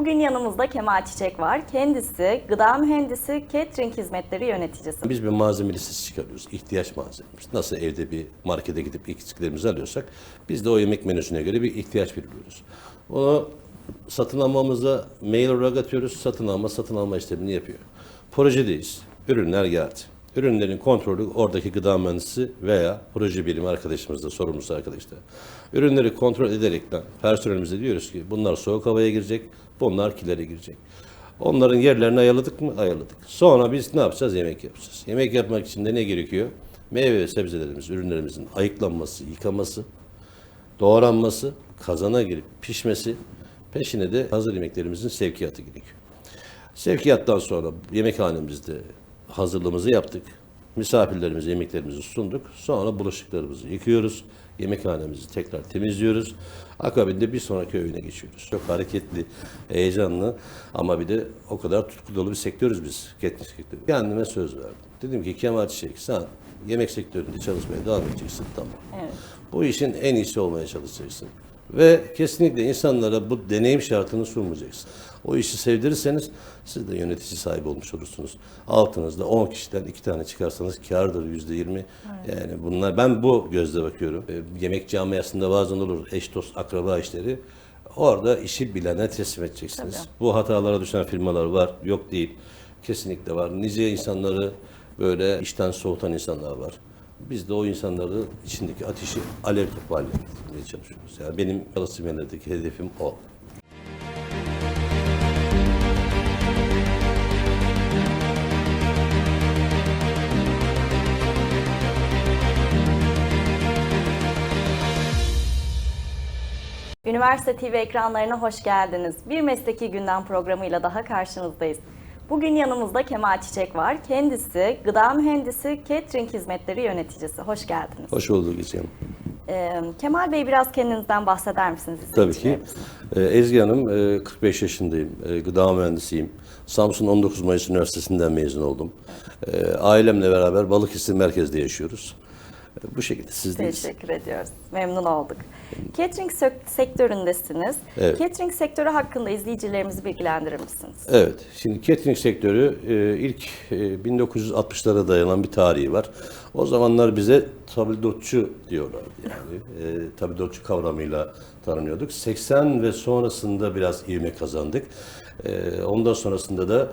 Bugün yanımızda Kemal Çiçek var. Kendisi gıda mühendisi, catering hizmetleri yöneticisi. Biz bir malzeme listesi çıkarıyoruz. İhtiyaç malzememiz. Nasıl evde bir markete gidip eksiklerimizi alıyorsak biz de o yemek menüsüne göre bir ihtiyaç belirliyoruz. Onu satın almamıza mail olarak atıyoruz. Satın alma, satın alma işlemini yapıyor. Projedeyiz. Ürünler geldi. Ürünlerin kontrolü oradaki gıda mühendisi veya proje birimi arkadaşımızda, sorumlusu arkadaşlar. Ürünleri kontrol ederekten personelimize diyoruz ki bunlar soğuk havaya girecek, bunlar kilere girecek. Onların yerlerini ayarladık mı? Ayarladık. Sonra biz ne yapacağız? Yemek yapacağız. Yemek yapmak için de ne gerekiyor? Meyve ve sebzelerimiz, ürünlerimizin ayıklanması, yıkaması, doğranması, kazana girip pişmesi, peşine de hazır yemeklerimizin sevkiyatı gerekiyor. Sevkiyattan sonra yemekhanemizde hazırlığımızı yaptık. Misafirlerimize yemeklerimizi sunduk. Sonra bulaşıklarımızı yıkıyoruz. Yemekhanemizi tekrar temizliyoruz. Akabinde bir sonraki öğüne geçiyoruz. Çok hareketli, heyecanlı ama bir de o kadar tutku dolu bir sektörüz biz. Kendime söz verdim. Dedim ki Kemal Çiçek sen yemek sektöründe çalışmaya devam edeceksin tamam. Evet. Bu işin en iyisi olmaya çalışacaksın. Ve kesinlikle insanlara bu deneyim şartını sunmayacaksın. O işi sevdirirseniz siz de yönetici sahibi olmuş olursunuz. Altınızda 10 kişiden 2 tane çıkarsanız yüzde 20. Yani bunlar ben bu gözle bakıyorum. E, Yemek camiasında bazen olur eş dost akraba işleri. Orada işi bilene teslim edeceksiniz. Tabii. Bu hatalara düşen firmalar var. Yok değil. Kesinlikle var. Nice insanları böyle işten soğutan insanlar var. Biz de o insanları içindeki ateşi alev topu haline çalışıyoruz. Yani benim yerlerdeki hedefim o. Üniversite TV ekranlarına hoş geldiniz. Bir Mesleki Gündem programıyla daha karşınızdayız. Bugün yanımızda Kemal Çiçek var. Kendisi gıda mühendisi, catering hizmetleri yöneticisi. Hoş geldiniz. Hoş bulduk İzcan. Ee, Kemal Bey biraz kendinizden bahseder misiniz? Tabii ki. Ee, Ezgi Hanım, e, 45 yaşındayım. E, Gıda mühendisiyim. Samsun 19 Mayıs Üniversitesi'nden mezun oldum. E, Ailemle beraber Balıkesir merkezde yaşıyoruz. E, Bu şekilde sizdeyiz. Teşekkür ediyoruz. Memnun olduk. Catering sektöründesiniz. Evet. Catering sektörü hakkında izleyicilerimizi bilgilendirir misiniz? Evet, şimdi catering sektörü e, ilk e, 1960'lara dayanan bir tarihi var. O zamanlar bize tabldotçu diyorlardı yani. E, tabldotçu kavramıyla tanınıyorduk. 80 ve sonrasında biraz ivme kazandık. E, ondan sonrasında da e,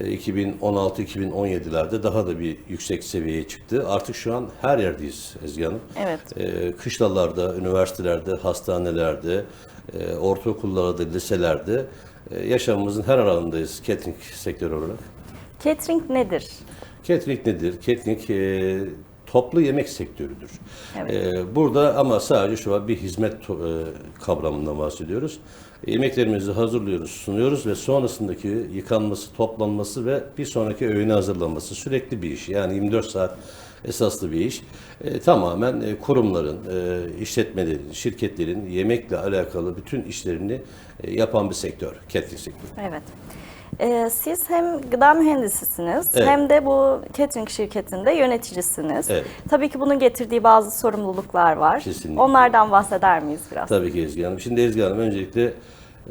2016-2017'lerde daha da bir yüksek seviyeye çıktı. Artık şu an her yerdeyiz Ezgi Hanım. Evet. E, kışlalarda, üniversitelerde, hastanelerde, e, ortaokullarda, liselerde e, yaşamımızın her alanındayız catering sektörü olarak. Catering nedir? Catering nedir? Catering e, toplu yemek sektörüdür. Evet. E, burada ama sadece şu an bir hizmet e, kavramından bahsediyoruz. Yemeklerimizi hazırlıyoruz, sunuyoruz ve sonrasındaki yıkanması, toplanması ve bir sonraki öğüne hazırlanması sürekli bir iş. Yani 24 saat esaslı bir iş. E, tamamen e, kurumların, e, işletmelerin, şirketlerin yemekle alakalı bütün işlerini e, yapan bir sektör, catering sektörü. Evet. Ee, siz hem gıda mühendisisiniz Evet. hem de bu catering şirketinde yöneticisiniz. Evet. Tabii ki bunun getirdiği bazı sorumluluklar var. Kesinlikle. Onlardan bahseder miyiz biraz? Tabii ki Ezgi Hanım. Şimdi Ezgi Hanım öncelikle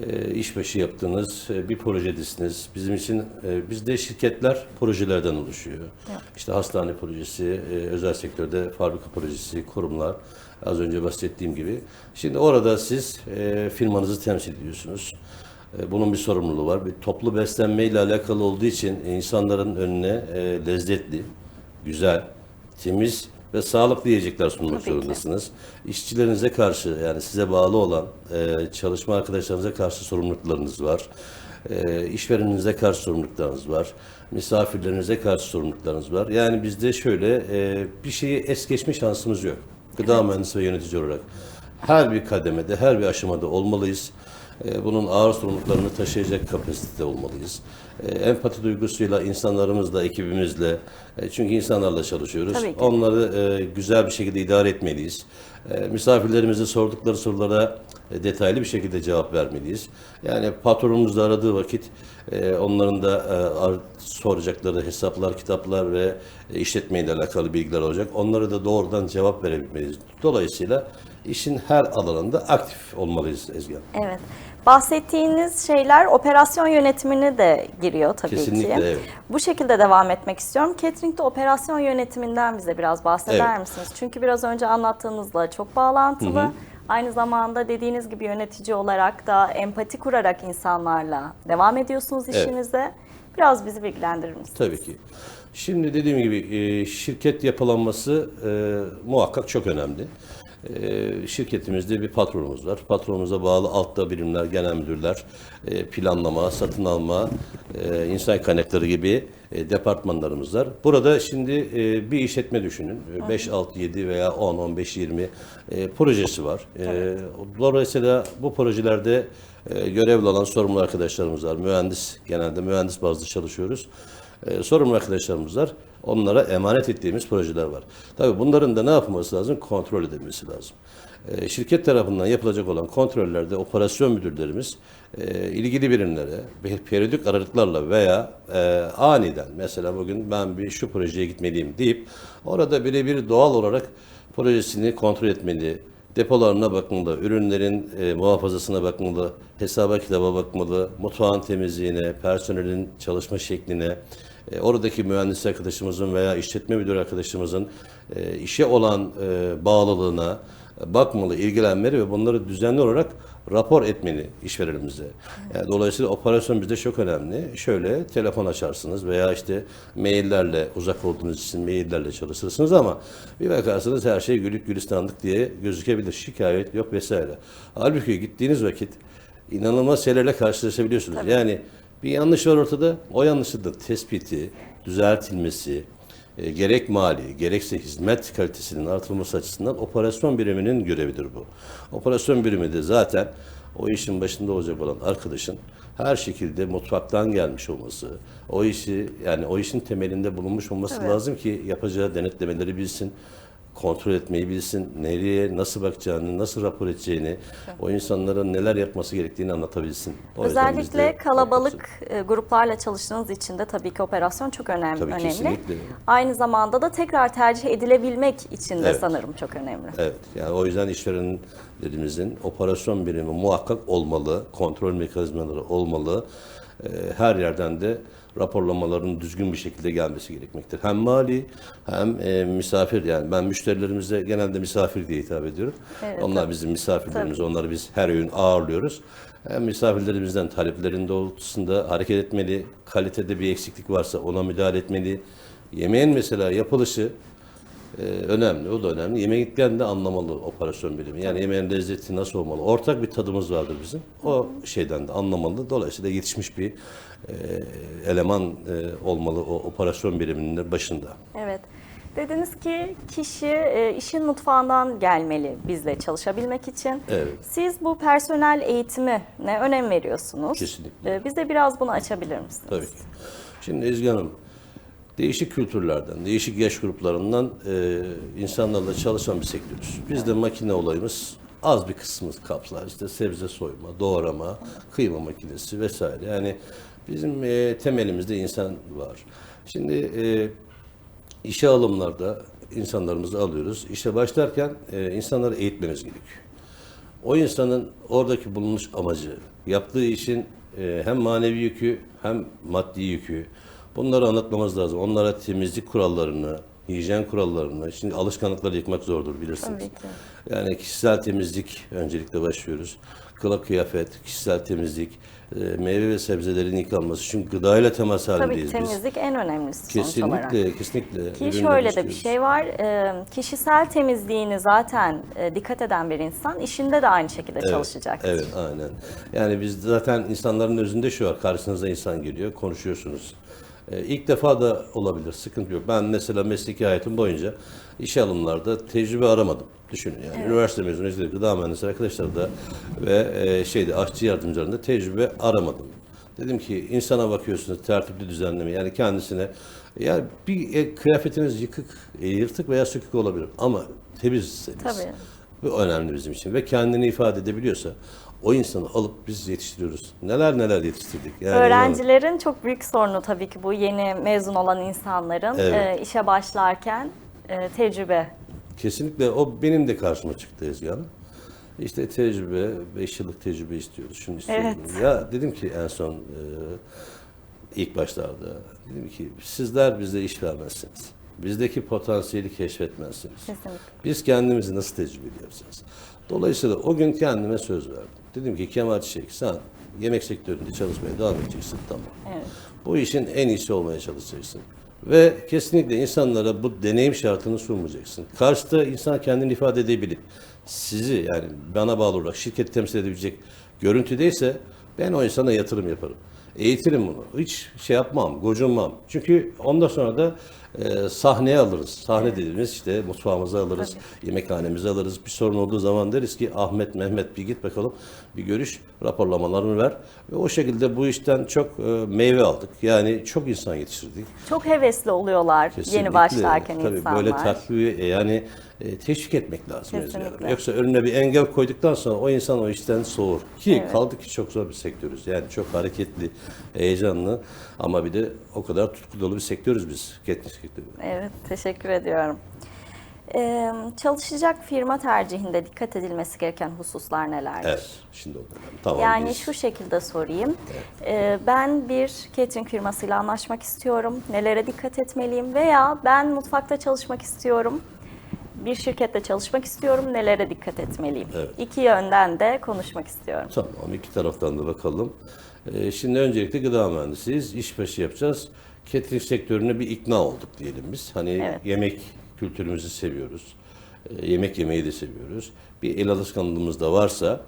e, işbaşı yaptığınız e, bir projedesiniz. Bizim için e, bizde şirketler projelerden oluşuyor. İşte hastane projesi, e, özel sektörde fabrika projesi, kurumlar. Az önce bahsettiğim gibi. Şimdi orada siz e, firmanızı temsil ediyorsunuz. E, Bunun bir sorumluluğu var. Bir toplu beslenme ile alakalı olduğu için insanların önüne e, lezzetli, güzel, temiz ve sağlıklı yiyecekler sunmak Tabii ki. zorundasınız. İşçilerinize karşı yani size bağlı olan e, çalışma arkadaşlarınıza karşı sorumluluklarınız var. E, işvereninize karşı sorumluluklarınız var. Misafirlerinize karşı sorumluluklarınız var. Yani bizde şöyle e, bir şeyi es geçme şansımız yok. Gıda mühendisi ve yönetici olarak. Her bir kademede, her bir aşamada olmalıyız. E, Bunun ağır sorumluluklarını taşıyacak kapasitede olmalıyız. E, Empati duygusuyla, insanlarımızla, ekibimizle, e, çünkü insanlarla çalışıyoruz. Onları güzel bir şekilde idare etmeliyiz. E, misafirlerimize sordukları sorulara e, detaylı bir şekilde cevap vermeliyiz. Yani patronumuz da aradığı vakit e, onların da e, ar- soracakları hesaplar, kitaplar ve işletmeyle alakalı bilgiler olacak. Onlara da doğrudan cevap verebilmeliyiz. Dolayısıyla işin her alanında aktif olmalıyız Ezgi Hanım. Evet. Bahsettiğiniz şeyler operasyon yönetimine de giriyor tabii Kesinlikle, ki. evet. Bu şekilde devam etmek istiyorum. Catering'de operasyon yönetiminden bize biraz bahseder Evet. misiniz? Çünkü biraz önce anlattığınızla çok bağlantılı. Aynı zamanda dediğiniz gibi yönetici olarak da empati kurarak insanlarla devam ediyorsunuz Evet. işinize. Biraz bizi bilgilendirir misiniz? Tabii ki. Şimdi dediğim gibi e, şirket yapılanması e, muhakkak çok önemli. E, şirketimizde bir patronumuz var. Patronumuza bağlı altta birimler, genel müdürler, e, planlama, satın alma, e, insan kaynakları gibi e, departmanlarımız var. Burada şimdi e, bir işletme düşünün. E, 5, 6, 7 veya 10, 15, 20 e, projesi var. E, dolayısıyla bu projelerde e, görevli olan sorumlu arkadaşlarımız var. Mühendis, genelde mühendis bazlı çalışıyoruz. E, sorumlu arkadaşlarımız var. Onlara emanet ettiğimiz projeler var. Tabii bunların da ne yapılması lazım? Kontrol edilmesi lazım. E, şirket tarafından yapılacak olan kontrollerde operasyon müdürlerimiz e, ilgili birimlere bir periyodik aralıklarla veya e, aniden mesela bugün ben bir şu projeye gitmeliyim deyip orada birebir doğal olarak projesini kontrol etmeli, depolarına bakmalı, ürünlerin e, muhafazasına bakmalı, hesaba kitaba bakmalı, mutfağın temizliğine, personelin çalışma şekline, e, oradaki mühendis arkadaşımızın veya işletme müdürü arkadaşımızın e, işe olan e, bağlılığına bakmalı, ilgilenmeli ve bunları düzenli olarak rapor etmeli işverenimize. Yani dolayısıyla operasyon bizde çok önemli. Şöyle telefon açarsınız veya işte maillerle uzak olduğunuz için maillerle çalışırsınız ama bir bakarsınız her şey gülük gülistanlık diye gözükebilir. Şikayet yok vesaire. Halbuki gittiğiniz vakit inanılmaz şeylerle karşılaşabiliyorsunuz. Yani bir yanlış var ortada. O yanlışın da tespiti, düzeltilmesi, e, gerek mali, gerekse hizmet kalitesinin artırılması açısından operasyon biriminin görevidir bu. Operasyon birimi de zaten o işin başında olacak olan arkadaşın her şekilde mutfaktan gelmiş olması, o işi yani o işin temelinde bulunmuş olması Evet. lazım ki yapacağı denetlemeleri bilsin, kontrol etmeyi bilsin, nereye, nasıl bakacağını, nasıl rapor edeceğini, o insanlara neler yapması gerektiğini anlatabilsin. O Özellikle kalabalık e, gruplarla çalıştığınız için de tabii ki operasyon çok önemli. Tabii, önemli. kesinlikle. Aynı zamanda da tekrar tercih edilebilmek için de Evet. sanırım çok önemli. Evet, yani o yüzden işverenlerimizin operasyon birimi muhakkak olmalı, kontrol mekanizmaları olmalı. Ee, her yerden de raporlamaların düzgün bir şekilde gelmesi gerekmektir. Hem mali hem e, misafir yani ben müşterilerimize genelde misafir diye hitap ediyorum. Evet, Onlar bizim misafirlerimiz, onları biz her öğün ağırlıyoruz. Hem misafirlerimizden taleplerin doğrultusunda hareket etmeli, kalitede bir eksiklik varsa ona müdahale etmeli. Yemeğin mesela yapılışı ee, önemli, o da önemli. Yemeğe gitken de anlamalı operasyon birimi. Yani yemeğin lezzeti nasıl olmalı? Ortak bir tadımız vardır bizim. O şeyden de anlamalı. Dolayısıyla yetişmiş bir e, eleman e, olmalı o operasyon biriminin de başında. Evet. Dediniz ki kişi e, işin mutfağından gelmeli bizle çalışabilmek için. Evet. Siz bu personel eğitimi ne önem veriyorsunuz? Kesinlikle. E, bize biraz bunu açabilir misiniz? Tabii ki. Şimdi Ezgi Hanım, değişik kültürlerden, değişik yaş gruplarından e, insanlarla çalışan bir sektörüz. Bizde makine olayımız az bir kısmımız kapsar. İşte sebze soyma, doğrama, kıyma makinesi vesaire. Yani bizim e, temelimizde insan var. Şimdi e, işe alımlarda insanlarımızı alıyoruz. İşe başlarken e, insanları eğitmemiz gerekiyor. O insanın oradaki bulunmuş amacı, yaptığı işin e, hem manevi yükü hem maddi yükü. Bunları anlatmamız lazım. Onlara temizlik kurallarını, hijyen kurallarını, şimdi alışkanlıkları yıkmak zordur bilirsiniz. Tabii ki. Yani kişisel temizlik öncelikle başlıyoruz. Kılık kıyafet, kişisel temizlik, e, meyve ve sebzelerin yıkanması. Çünkü gıdayla temas Tabii halindeyiz ki biz. temizlik en önemlisi sonuç olarak. Kesinlikle, kesinlikle. Ki şöyle de bir şey var. e, kişisel temizliğini zaten e, dikkat eden bir insan işinde de aynı şekilde çalışacaktır. Evet, aynen. Yani biz zaten insanların özünde şu var. Karşınıza insan geliyor, konuşuyorsunuz. Ee, ilk defa da olabilir, sıkıntı yok. Ben mesela mesleki hayatım boyunca işe alımlarda tecrübe aramadım. Düşünün yani. Üniversite mezunu, işte gıda mühendisi arkadaşlar da ve e, şeyde aşçı yardımcılarında tecrübe aramadım. Dedim ki insana bakıyorsunuz tertipli düzenleme yani kendisine yani bir e, kıyafetiniz yıkık, e, yırtık veya sökük olabilir ama temizseniz. Tabii. Bu önemli bizim için ve kendini ifade edebiliyorsa o insanı alıp biz yetiştiriyoruz. Neler neler yetiştirdik. Yani Öğrencilerin çok büyük sorunu tabii ki bu yeni mezun olan insanların Evet. e, işe başlarken e, tecrübe. Kesinlikle o benim de karşıma çıktı Ezgi Hanım. İşte tecrübe, 5 yıllık tecrübe istiyoruz. Şunu istiyorum. Evet. Ya dedim ki en son e, ilk başlarda dedim ki sizler bize iş vermezsiniz. Bizdeki potansiyeli keşfetmezsiniz. Kesinlikle. Biz kendimizi nasıl tecrübeli yapacağız? Dolayısıyla o gün kendime söz verdim. Dedim ki Kemal Çiçek sen yemek sektöründe çalışmaya devam edeceksin tamam. Evet. Bu işin en iyisi olmaya çalışacaksın. Ve kesinlikle insanlara bu deneyim şartını sunmayacaksın. Karşıda insan kendini ifade edebilip sizi yani bana bağlı olarak şirket temsil edebilecek görüntüdeyse ben o insana yatırım yaparım. Eğitirim bunu. Hiç şey yapmam, gocunmam. Çünkü ondan sonra da e, sahneye alırız. Sahne dediğimiz işte mutfağımıza alırız, yemekhanemize alırız. Bir sorun olduğu zaman deriz ki Ahmet, Mehmet bir git bakalım bir görüş raporlamalarını ver. Ve o şekilde bu işten çok e, meyve aldık. Yani çok insan yetiştirdik. Çok hevesli oluyorlar Kesinlikle. yeni başlarken Tabii insanlar. böyle takviye e, yani e, teşvik etmek lazım. Kesinlikle. Yoksa önüne bir engel koyduktan sonra o insan o işten soğur. Ki Evet. kaldı ki çok zor bir sektörüz. Yani çok hareketli, heyecanlı ama bir de o kadar tutku dolu bir sektörüz biz. Evet, teşekkür ediyorum. Ee, çalışacak firma tercihinde dikkat edilmesi gereken hususlar nelerdir? Evet. Şimdi o dönem. Tamam. Yani biz- şu şekilde sorayım. Ee, ben bir catering firmasıyla anlaşmak istiyorum. Nelere dikkat etmeliyim? Veya ben mutfakta çalışmak istiyorum. Bir şirkette çalışmak istiyorum. Nelere dikkat etmeliyim? Evet. İki yönden de konuşmak istiyorum. Tamam iki taraftan da bakalım. Ee, şimdi öncelikle gıda mühendisiyiz. İşbaşı yapacağız. Catering sektörüne bir ikna olduk diyelim biz. Hani Evet. yemek kültürümüzü seviyoruz. Ee, yemek yemeyi de seviyoruz. Bir el alışkanlığımız da varsa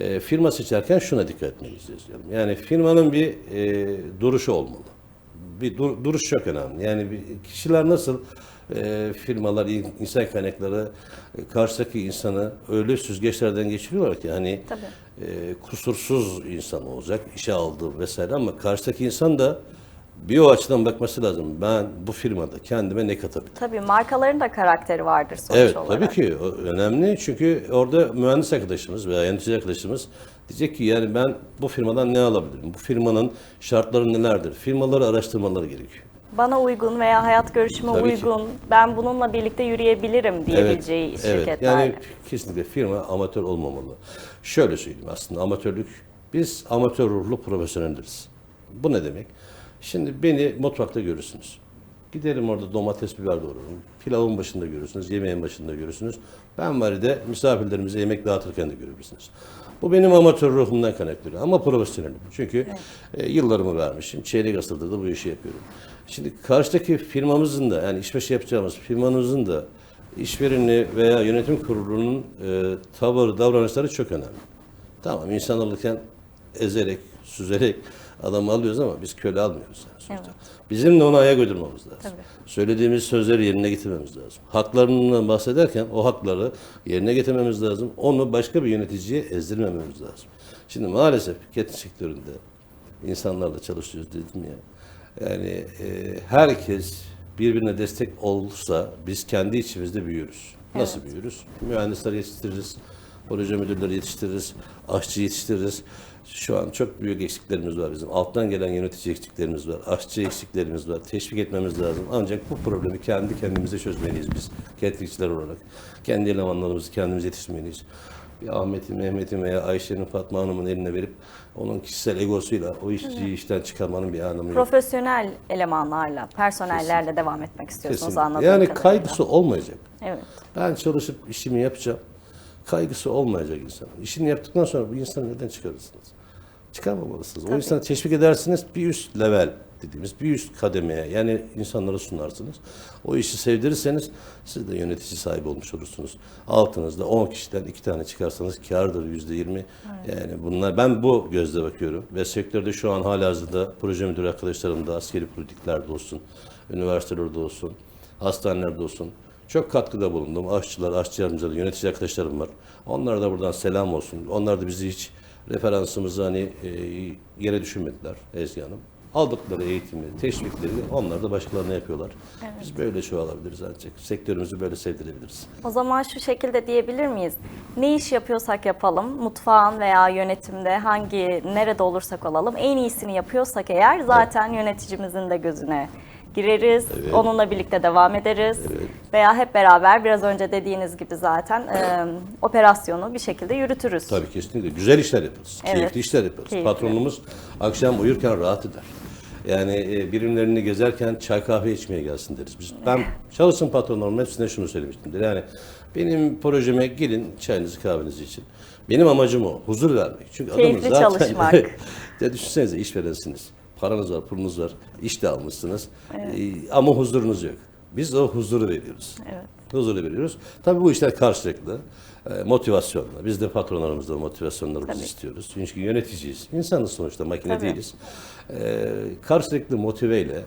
e, firma seçerken şuna dikkat etmeliyiz diyorum. Yani firmanın bir e, duruşu olmalı. Bir dur- duruş çok önemli. Yani bir, kişiler nasıl e, firmalar, in- insan kaynakları e, karşıdaki insanı öyle süzgeçlerden geçiriyorlar ki hani Tabii. e, kusursuz insan olacak, işe aldığı vesaire ama karşıdaki insan da bir o açıdan bakması lazım. Ben bu firmada kendime ne katabilirim? Tabii markaların da karakteri vardır sonuç Evet olarak. tabii ki o önemli çünkü orada mühendis arkadaşımız veya yönetici arkadaşımız diyecek ki yani ben bu firmadan ne alabilirim? Bu firmanın şartları nelerdir? Firmaları araştırmaları gerekiyor. Bana uygun veya hayat görüşüme Tabii ki. uygun, ben bununla birlikte yürüyebilirim diyebileceği evet, şirketler. Evet. Yani kesinlikle firma amatör olmamalı. Şöyle söyleyeyim aslında amatörlük, biz amatör ruhlu profesyonelleriz. Bu ne demek? Şimdi beni mutfakta görürsünüz. Giderim orada domates, biber doğrarım. Pilavın başında görürsünüz, yemeğin başında görürsünüz. Ben var de misafirlerimize yemek dağıtırken de görebilirsiniz. Bu benim amatör ruhumdan kaynaklanıyor ama profesyonelim. Çünkü e, yıllarımı vermişim. Çeyrek asırda da bu işi yapıyorum. Şimdi karşıdaki firmamızın da yani işbaşı yapacağımız firmamızın da işvereni veya yönetim kurulunun e, tavır, davranışları çok önemli. Tamam insan alırken ezerek, süzerek adamı alıyoruz ama biz köle almıyoruz. Yani sonuçta. Bizim de ona ayak uydurmamız lazım. Tabii. Söylediğimiz sözleri yerine getirmemiz lazım. Haklarından bahsederken o hakları yerine getirmemiz lazım. Onu başka bir yöneticiye ezdirmememiz lazım. Şimdi maalesef catering sektöründe insanlarla çalışıyoruz dedim ya. Yani e, herkes birbirine destek olursa biz kendi içimizde büyürüz. Nasıl büyürüz? Mühendisler yetiştiririz, proje müdürleri yetiştiririz, aşçı yetiştiririz. Şu an çok büyük eksiklerimiz var bizim. Alttan gelen yönetici eksiklerimiz var, aşçı eksiklerimiz var. Teşvik etmemiz lazım. Ancak bu problemi kendi kendimize çözmeliyiz biz cateringçiler olarak. Kendi elemanlarımızı kendimiz yetiştirmeliyiz. Bir Ahmet'in, Mehmet'in veya Ayşe'nin, Fatma Hanım'ın eline verip onun kişisel egosuyla o işçiyi işten çıkarmanın bir anlamı yok. Profesyonel elemanlarla, personellerle devam etmek istiyorsunuz Kesinlikle. anladığım Yani kadarıyla. kaygısı olmayacak. Evet. Ben çalışıp işimi yapacağım. Kaygısı olmayacak insanın. İşini yaptıktan sonra bu insanı neden çıkarırsınız? Çıkarmamalısınız. O insanı teşvik edersiniz bir üst level dediğimiz bir üst kademeye yani insanlara sunarsınız. O işi sevdirirseniz siz de yönetici sahibi olmuş olursunuz. Altınızda 10 kişiden 2 tane çıkarsanız yüzde 20. Yani bunlar ben bu gözle bakıyorum ve sektörde şu an halihazırda proje müdürü arkadaşlarım da askeri politiklerde olsun, üniversitelerde olsun, hastanelerde olsun. Çok katkıda bulundum. Aşçılar, aşçı yardımcıları, yönetici arkadaşlarım var. Onlara da buradan selam olsun. Onlar da bizi hiç referansımızı hani e, yere düşünmediler Ezgi Hanım. Aldıkları eğitimi, teşvikleri onlar da başkalarına yapıyorlar. Biz böyle çoğalabiliriz ancak. Sektörümüzü böyle sevdirebiliriz. O zaman şu şekilde diyebilir miyiz? Ne iş yapıyorsak yapalım, mutfağın veya yönetimde hangi, nerede olursak olalım en iyisini yapıyorsak eğer zaten yöneticimizin de gözüne gireriz, onunla birlikte devam ederiz. Veya hep beraber biraz önce dediğiniz gibi zaten e, operasyonu bir şekilde yürütürüz. Tabii kesinlikle. Güzel işler yaparız. Evet. Keyifli işler yaparız. Keyifli. Patronumuz akşam uyurken rahat eder. Yani birimlerini gezerken çay kahve içmeye gelsin deriz. Biz, ben çalışın patronlarım hepsine şunu söylemiştimdir. Yani benim projeme gelin çayınızı kahvenizi için. Benim amacım o. Huzur vermek. Çünkü Keyifli adamın zaten... çalışmak. ya düşünsenize işverensiniz. Paranız var, pulunuz var. iş de almışsınız. E, ama huzurunuz yok. Biz o huzuru veriyoruz. Evet. Huzuru veriyoruz. Tabii bu işler karşılıklı. E, motivasyonla. Biz de patronlarımızda motivasyonlarımızı istiyoruz. Çünkü yöneticiyiz. İnsanız sonuçta, makine Tabii. değiliz. E, karşılıklı motiveyle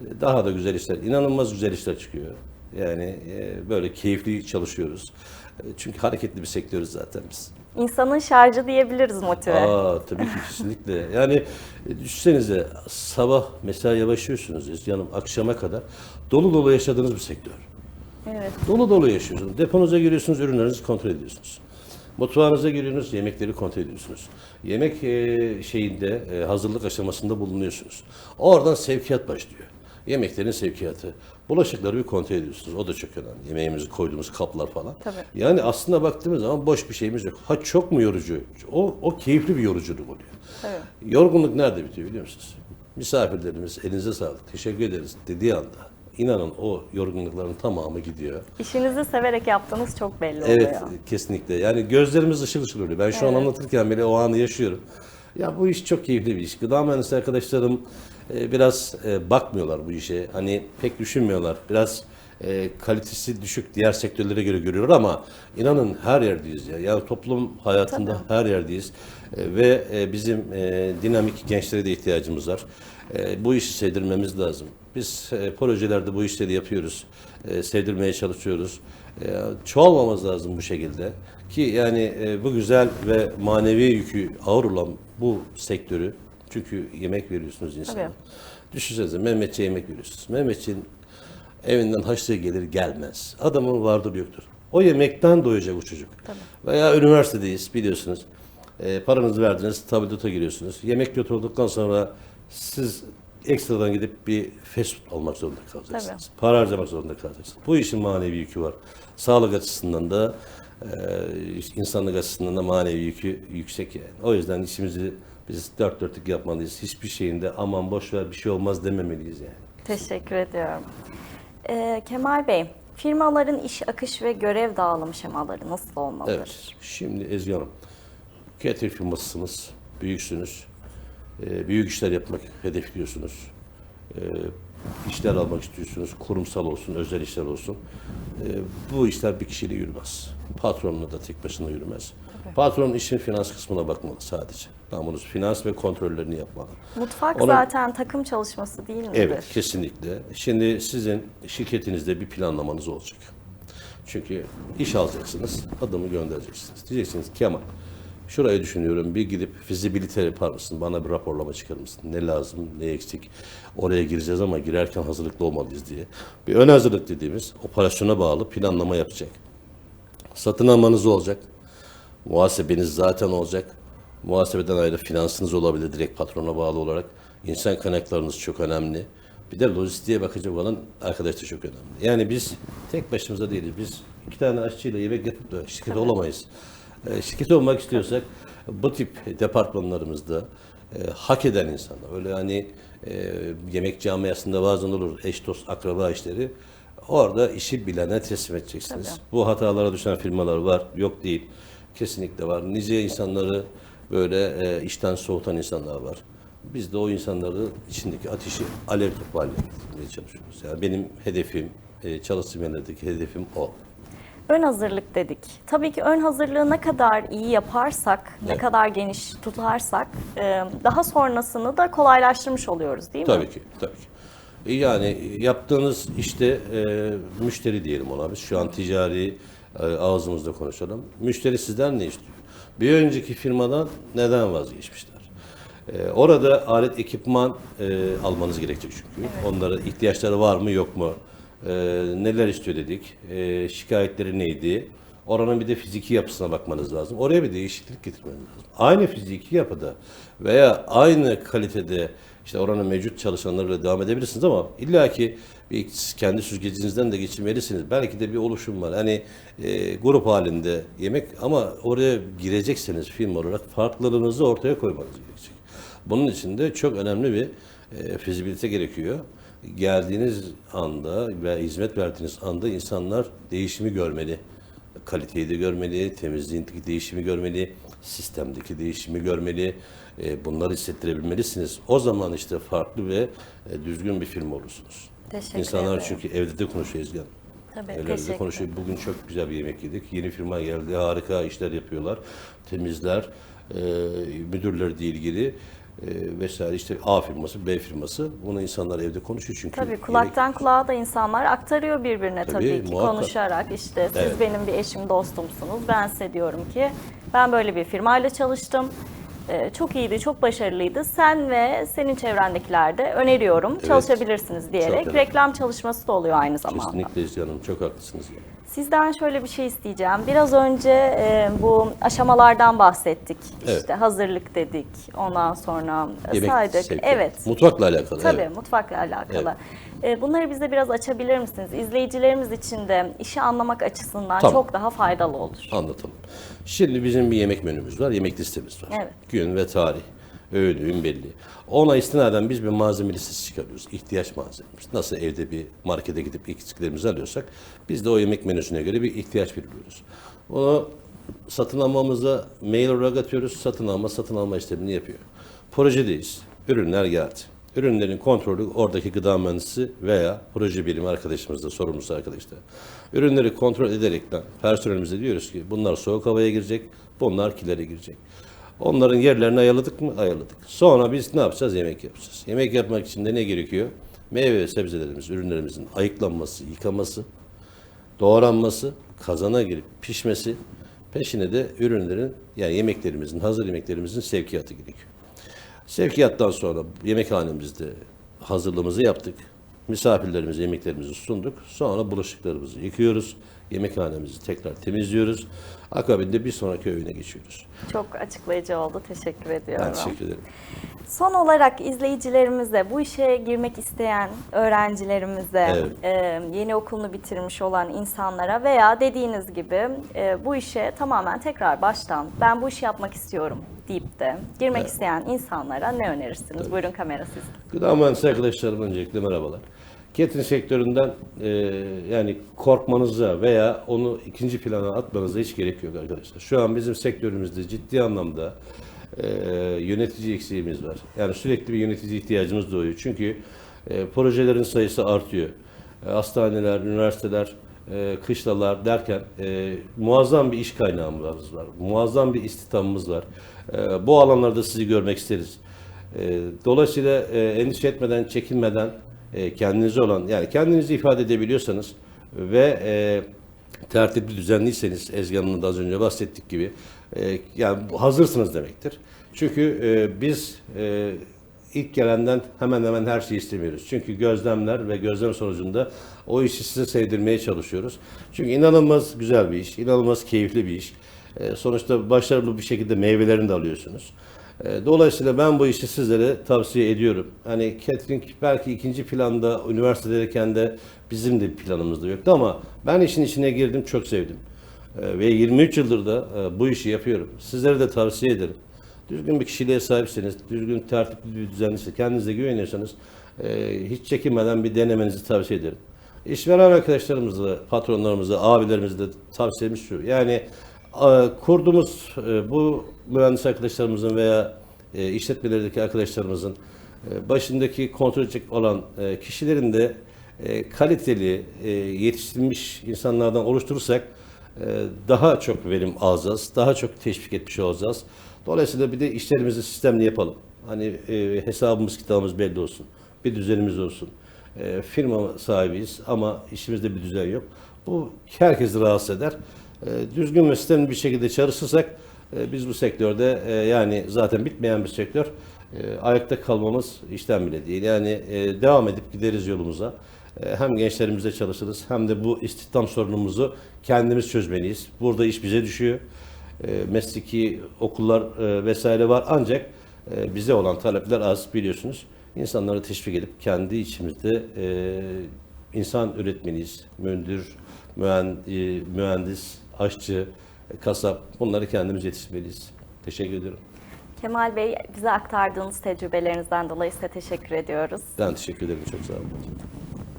e, daha da güzel işler, inanılmaz güzel işler çıkıyor. Yani e, böyle keyifli çalışıyoruz. E, çünkü hareketli bir sektörüz zaten biz. İnsanın şarjı diyebiliriz motive. Aa tabii ki kesinlikle. Yani e, düşünsenize sabah mesaiye başlıyorsunuz yanım akşama kadar dolu dolu yaşadığınız bir sektör. Evet. Dolu dolu yaşıyorsunuz. Deponuza giriyorsunuz, ürünlerinizi kontrol ediyorsunuz. Mutfağınıza giriyorsunuz, yemekleri kontrol ediyorsunuz. Yemek e, şeyinde, e, hazırlık aşamasında bulunuyorsunuz. Oradan sevkiyat başlıyor. Yemeklerin sevkiyatı. Bulaşıkları bir kontrol ediyorsunuz. O da çok önemli. Yemeğimizi koyduğumuz kaplar falan. Tabii. Yani aslında baktığımız zaman boş bir şeyimiz yok. Ha çok mu yorucu? O, o keyifli bir yoruculuk oluyor. Tabii. Yorgunluk nerede bitiyor biliyor musunuz? Misafirlerimiz elinize sağlık, teşekkür ederiz dediği anda inanın o yorgunlukların tamamı gidiyor. İşinizi severek yaptığınız çok belli Evet oluyor. kesinlikle. Yani gözlerimiz ışıl ışıl oluyor. Ben şu an anlatırken bile o anı yaşıyorum. Ya bu iş çok keyifli bir iş. Gıda mühendisi arkadaşlarım e, biraz e, bakmıyorlar bu işe. Hani pek düşünmüyorlar. Biraz e, kalitesi düşük diğer sektörlere göre görüyorlar ama inanın her yerdeyiz ya. Yani toplum hayatında her yerdeyiz. E, ve e, bizim e, dinamik gençlere de ihtiyacımız var. E, bu işi sevdirmemiz lazım. Biz e, projelerde bu işleri yapıyoruz. E, sevdirmeye çalışıyoruz. E, çoğalmamız lazım bu şekilde. Ki yani e, bu güzel ve manevi yükü ağır olan bu sektörü çünkü yemek veriyorsunuz insana. Tabii. Düşünsenize Mehmetçi'ye yemek veriyorsunuz. Mehmetçiğin evinden haçlığı gelir gelmez. Adamın vardır yoktur. O yemekten doyacak o çocuk. Veya üniversitedeyiz biliyorsunuz. E, paranızı verdiniz, tabldota giriyorsunuz. Yemek kötü olduktan sonra siz ekstradan gidip bir fast food almak zorunda kalacaksınız. Para harcamak zorunda kalacaksınız. Bu işin manevi yükü var. Sağlık açısından da e, insanlık açısından da manevi yükü yüksek yani. O yüzden işimizi biz dört dörtlük yapmalıyız. Hiçbir şeyinde aman boş ver bir şey olmaz dememeliyiz yani. Teşekkür ediyorum. Ee, Kemal Bey, firmaların iş akış ve görev dağılım şemaları nasıl olmalıdır? Evet. Şimdi Ezgi Hanım, catering firmasısınız, büyüksünüz. Ee, büyük işler yapmak hedefliyorsunuz. Ee, işler almak istiyorsunuz. Kurumsal olsun, özel işler olsun. Ee, bu işler bir kişiyle yürümez. Patronla da tek başına yürümez. Patron işin finans kısmına bakmalı sadece. Namunuz finans ve kontrollerini yapmalı. Mutfak Onun- zaten takım çalışması değil midir? Evet, kesinlikle. Şimdi sizin şirketinizde bir planlamanız olacak. Çünkü iş alacaksınız, adamı göndereceksiniz. Diyeceksiniz Kemal, şurayı düşünüyorum, bir gidip fizibilite yapar mısın? Bana bir raporlama çıkarır mısın? Ne lazım, ne eksik? Oraya gireceğiz ama girerken hazırlıklı olmalıyız diye. Bir ön hazırlık dediğimiz operasyona bağlı planlama yapacak. Satın almanız olacak. Muhasebeniz zaten olacak. Muhasebeden ayrı finansınız olabilir direkt patrona bağlı olarak. İnsan kaynaklarınız çok önemli. Bir de lojistiğe bakacak olan arkadaş da çok önemli. Yani biz tek başımıza değiliz. Biz iki tane aşçıyla yemek yapıp da şirket olamayız. E, şirket olmak istiyorsak bu tip departmanlarımızda e, hak eden insanlar. Öyle hani e, yemek camiasında bazen olur eş dost akraba işleri. Orada işi bilene teslim edeceksiniz. Tabii. Bu hatalara düşen firmalar var, yok değil. Kesinlikle var. Nice insanları böyle e, işten soğutan insanlar var. Biz de o insanları içindeki ateşi alev topu haline getirmeye çalışıyoruz. Yani benim hedefim, e, çalıştığım yerlerdeki hedefim o. Ön hazırlık dedik. Tabii ki ön hazırlığı ne kadar iyi yaparsak, ne Evet. kadar geniş tutarsak e, daha sonrasını da kolaylaştırmış oluyoruz değil mi? Tabii ki, tabii ki. E, Yani yaptığınız işte e, müşteri diyelim ona biz. Şu an ticari ağzımızda konuşalım. Müşteri sizden ne istiyor? Bir önceki firmadan neden vazgeçmişler? E, orada alet ekipman e, almanız gerekecek çünkü. Onlara ihtiyaçları var mı yok mu? E, neler istiyor dedik? E, şikayetleri neydi? Oranın bir de fiziki yapısına bakmanız lazım. Oraya bir değişiklik getirmeniz lazım. Aynı fiziki yapıda veya aynı kalitede işte oranın mevcut çalışanlarıyla devam edebilirsiniz ama illaki bir kendi süzgecinizden de geçirmelisiniz. Belki de bir oluşum var. Hani e, grup halinde yemek ama oraya girecekseniz film olarak farklılığınızı ortaya koymanız gerekecek. Bunun için de çok önemli bir e, fizibilite gerekiyor. Geldiğiniz anda ve hizmet verdiğiniz anda insanlar değişimi görmeli. Kaliteyi de görmeli, temizliğindeki değişimi görmeli, sistemdeki değişimi görmeli. E, bunları hissettirebilmelisiniz. O zaman işte farklı ve e, düzgün bir film olursunuz. Teşekkür İnsanlar ederim. çünkü evde de konuşuyor Ezgi Hanım. Tabii, Evlerde konuşuyor. Bugün çok güzel bir yemek yedik. Yeni firma geldi. Harika işler yapıyorlar. Temizler, e, müdürleri de ilgili e, vesaire işte A firması, B firması. Bunu insanlar evde konuşuyor çünkü. Tabii yemek- kulaktan kulağa da insanlar aktarıyor birbirine tabii, Tabii, ki muhakkak. konuşarak işte siz Evet. benim bir eşim dostumsunuz ben size diyorum ki ben böyle bir firmayla çalıştım Ee, çok iyiydi çok başarılıydı sen ve senin çevrendekiler de öneriyorum çalışabilirsiniz diyerek reklam çalışması da oluyor aynı zamanda. Kesinlikle Hanım. Çok haklısınız. Sizden şöyle bir şey isteyeceğim. Biraz önce e, bu aşamalardan bahsettik. Evet. İşte hazırlık dedik. Ondan sonra Yemek saydık. sevkiyatı. Evet. Mutfakla alakalı. Tabii evet. mutfakla alakalı. E, Bunları bize biraz açabilir misiniz? İzleyicilerimiz için de işi anlamak açısından Tamam. çok daha faydalı olur. Anlatalım. Şimdi bizim bir yemek menümüz var, yemek listemiz var. Evet. Gün ve tarih, öğün, öğün belli. Ona istinaden biz bir malzeme listesi çıkarıyoruz. İhtiyaç malzememiz. Nasıl evde bir markete gidip eksiklerimizi alıyorsak biz de o yemek menüsüne göre bir ihtiyaç belirliyoruz. Onu satın almamıza mail olarak atıyoruz. Satın alma, satın alma işlemini yapıyor. Projedeyiz. Ürünler geldi. Ürünlerin kontrolü oradaki gıda mühendisi veya proje birimi arkadaşımızda, sorumlusu arkadaşlar. Ürünleri kontrol ederekten personelimize diyoruz ki bunlar soğuk havaya girecek, bunlar kilere girecek. Onların yerlerini ayarladık mı? Ayarladık. Sonra biz ne yapacağız? Yemek yapacağız. Yemek yapmak için de ne gerekiyor? Meyve ve sebzelerimiz, ürünlerimizin ayıklanması, yıkaması, doğranması, kazana girip pişmesi, peşine de ürünlerin yani yemeklerimizin, hazır yemeklerimizin sevkiyatı gerekiyor. Sevkiyattan sonra yemekhanemizde hazırlığımızı yaptık. Misafirlerimize yemeklerimizi sunduk. Sonra bulaşıklarımızı yıkıyoruz. Yemekhanemizi tekrar temizliyoruz. Akabinde bir sonraki öğüne geçiyoruz. Çok açıklayıcı oldu. Teşekkür ediyorum. Ben teşekkür ederim. Son olarak izleyicilerimize, bu işe girmek isteyen öğrencilerimize, Evet. e, yeni okulunu bitirmiş olan insanlara veya dediğiniz gibi e, bu işe tamamen tekrar baştan ben bu işi yapmak istiyorum deyip de girmek Evet. isteyen insanlara ne önerirsiniz? Buyurun kamera sizin. Gıda mühendisi arkadaşlarım öncelikle merhabalar. Catering sektöründen e, yani korkmanıza veya onu ikinci plana atmanıza hiç gerek yok arkadaşlar. Şu an bizim sektörümüzde ciddi anlamda e, yönetici eksiğimiz var. Yani sürekli bir yönetici ihtiyacımız doğuyor. Çünkü e, projelerin sayısı artıyor. E, hastaneler, üniversiteler, e, kışlalar derken e, muazzam bir iş kaynağımız var. Muazzam bir istihdamımız var. E, bu alanlarda sizi görmek isteriz. E, dolayısıyla e, endişe etmeden, çekinmeden e, kendinize olan, yani kendinizi ifade edebiliyorsanız ve e, tertipli düzenliyseniz Ezgi Hanım'ın da az önce bahsettik gibi e, yani hazırsınız demektir. Çünkü e, biz e, ilk gelenden hemen hemen her şeyi istemiyoruz. Çünkü gözlemler ve gözlem sonucunda o işi size sevdirmeye çalışıyoruz. Çünkü inanılmaz güzel bir iş, inanılmaz keyifli bir iş. E, sonuçta başarılı bir şekilde meyvelerini de alıyorsunuz. E, Dolayısıyla ben bu işi sizlere tavsiye ediyorum. Hani catering belki ikinci planda üniversitedeyken de bizim de planımızda yoktu ama ben işin içine girdim çok sevdim. E, Ve 23 yıldır da e, bu işi yapıyorum. Sizlere de tavsiye ederim. Düzgün bir kişiliğe sahipseniz, düzgün tertipli bir düzenliyse, kendinize güveniyorsanız e, hiç çekinmeden bir denemenizi tavsiye ederim. İşveren arkadaşlarımızla, patronlarımızla, abilerimizle tavsiyemiz şu. Yani kurduğumuz e, bu mühendis arkadaşlarımızın veya e, işletmelerdeki arkadaşlarımızın e, başındaki kontrol edecek olan kişilerin de kaliteli, yetiştirilmiş insanlardan oluşturursak daha çok verim alacağız, daha çok teşvik etmiş olacağız. Dolayısıyla bir de işlerimizi sistemli yapalım. Hani hesabımız, kitabımız belli olsun. Bir düzenimiz olsun. Firma sahibiyiz ama işimizde bir düzen yok. Bu herkesi rahatsız eder. E, düzgün ve sistemli bir şekilde çalışırsak e, biz bu sektörde e, yani zaten bitmeyen bir sektör ayakta kalmamız işten bile değil. Yani devam edip gideriz yolumuza. hem gençlerimizle çalışırız hem de bu istihdam sorunumuzu kendimiz çözmeliyiz. Burada iş bize düşüyor. Mesleki okullar vesaire var ancak bize olan talepler az biliyorsunuz. İnsanları teşvik edip kendi içimizde insan üretmeliyiz. Mündür, mühen- mühendis, aşçı, kasap bunları kendimiz yetiştirmeliyiz. Teşekkür ediyorum. Kemal Bey bize aktardığınız tecrübelerinizden dolayı size teşekkür ediyoruz. Ben teşekkür ederim. Çok sağ olun.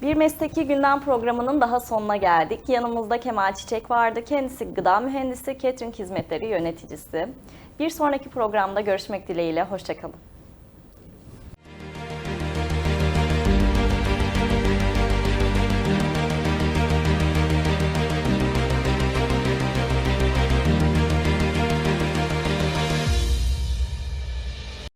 Bir Mesleki Gündem programının daha sonuna geldik. Yanımızda Kemal Çiçek vardı. Kendisi gıda mühendisi, catering hizmetleri yöneticisi. Bir sonraki programda görüşmek dileğiyle. Hoşçakalın.